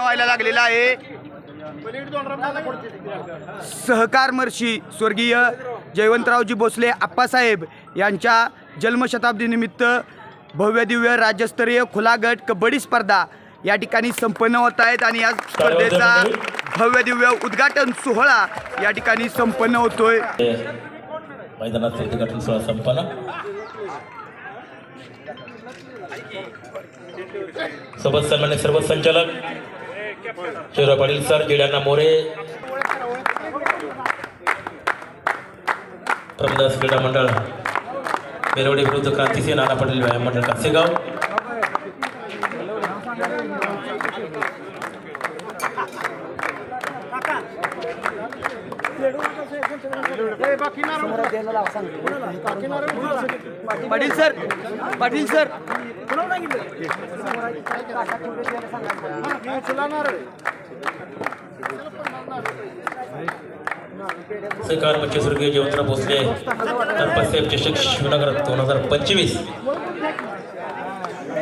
व्हायला लागलेला आहे. सहकार मर्षी स्वर्गीय जयवंतरावजी भोसले आप्पासाहेब यांच्या जन्मशताब्दीनिमित्त भव्य दिव्य राज्यस्तरीय खुला गट कबड्डी स्पर्धा या ठिकाणी संपन्न होत आहेत आणि या स्पर्धेचा भव्य दिव्य उद्घाटन सोहळा या ठिकाणी संपन्न होतोय. मैदानाचा उद्घाटन सोहळा संपन्न. सोबत सन्मान्य सर्व संचालक शिवराव पाटील सर जिड्यांना मोरे. प्रमदास क्रीडा मंडळ. मेरवडी विरुद्ध क्रांतिसिंह नाना पाटील व्यायाम मंडळ Kasegaon. Patil sir Patil sir. सहकार मंच जेवत्रा जयवंतराव भोसले तत्पसाहेब चषक शिवनगर दोन हजार पंचवीस.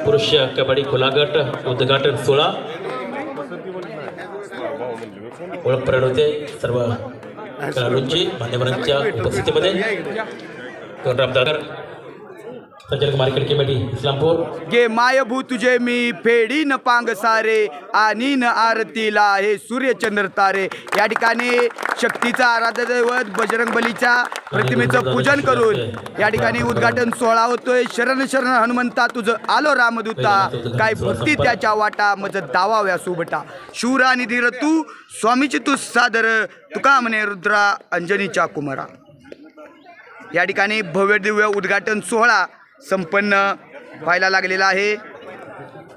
पुरुष कबड्डी खुला गट उद्घाटन सोळा ओळख परेड होते. सर्व खेळाडूंची मान्यवरांच्या उपस्थितीमध्ये. दोन रामदागर संचालक मार्केट कमिटी इस्लामपूर. गे मायभू तुझे मी फेडी न पांग सारे आणि न आरतीला हे सूर्यचंद्र तारे. या ठिकाणी शक्तीचा आराध्य दैवत बजरंग बलीच्या प्रतिमेचं पूजन करून या ठिकाणी उद्घाटन सोहळा होतोय. शरण शरण हनुमंता तुझं आलो रामदूता. काय भक्ती त्याच्या वाटा मज दावाव्या सुबटा शूर आणि धीर तू स्वामीची तू सादर. तुका म्हणे रुद्रा अंजनीच्या कुमारा. या ठिकाणी भव्य दिव्य उद्घाटन सोहळा संपन्न व्हायला लागलेला आहे.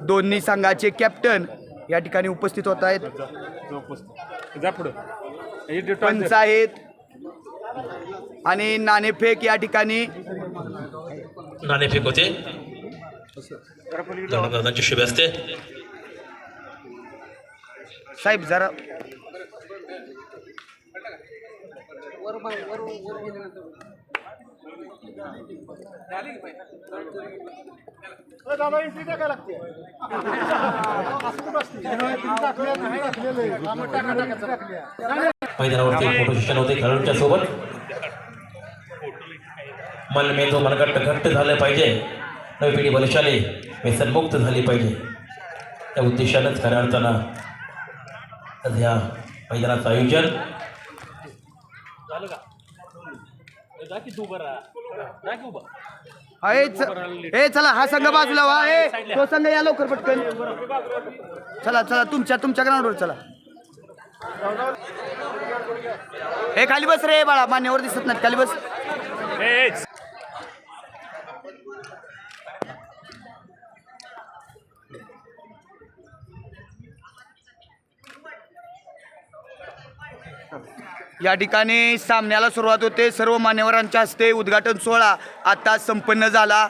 दोन्ही संघाचे कॅप्टन या ठिकाणी उपस्थित होत आहेत. जा पुढं. डिटॉल पंच आहेत. आणि नाणेफेक या ठिकाणी नाणेफेक होते. शुभे असते. साहेब जरा दादा एंट्री टाकायला लागते? मैदानावरती फोटो सेशन होते खेळाडूंच्या सोबत. मन मेंदू मनगट्ट घट्ट झालं पाहिजे. नवी पिढी बलशाली व्यसनमुक्त झाली पाहिजे. त्या उद्देशानंच खऱ्या अर्थानं आज ह्या मैदानाचं आयोजन. झालं का अय ए चला हा संघ बाजूला वा ए तो संघ या लवकर पटकन. चला चला तुमच्या तुमच्या ग्राउंडवर चला. ए खाली बस रे बाळा मान्यवर दिसत नाही खाली बस. या ठिकाणी सामन्याला सुरुवात होते. सर्व मान्यवरांच्या हस्ते उद्घाटन सोहळा आता संपन्न झाला.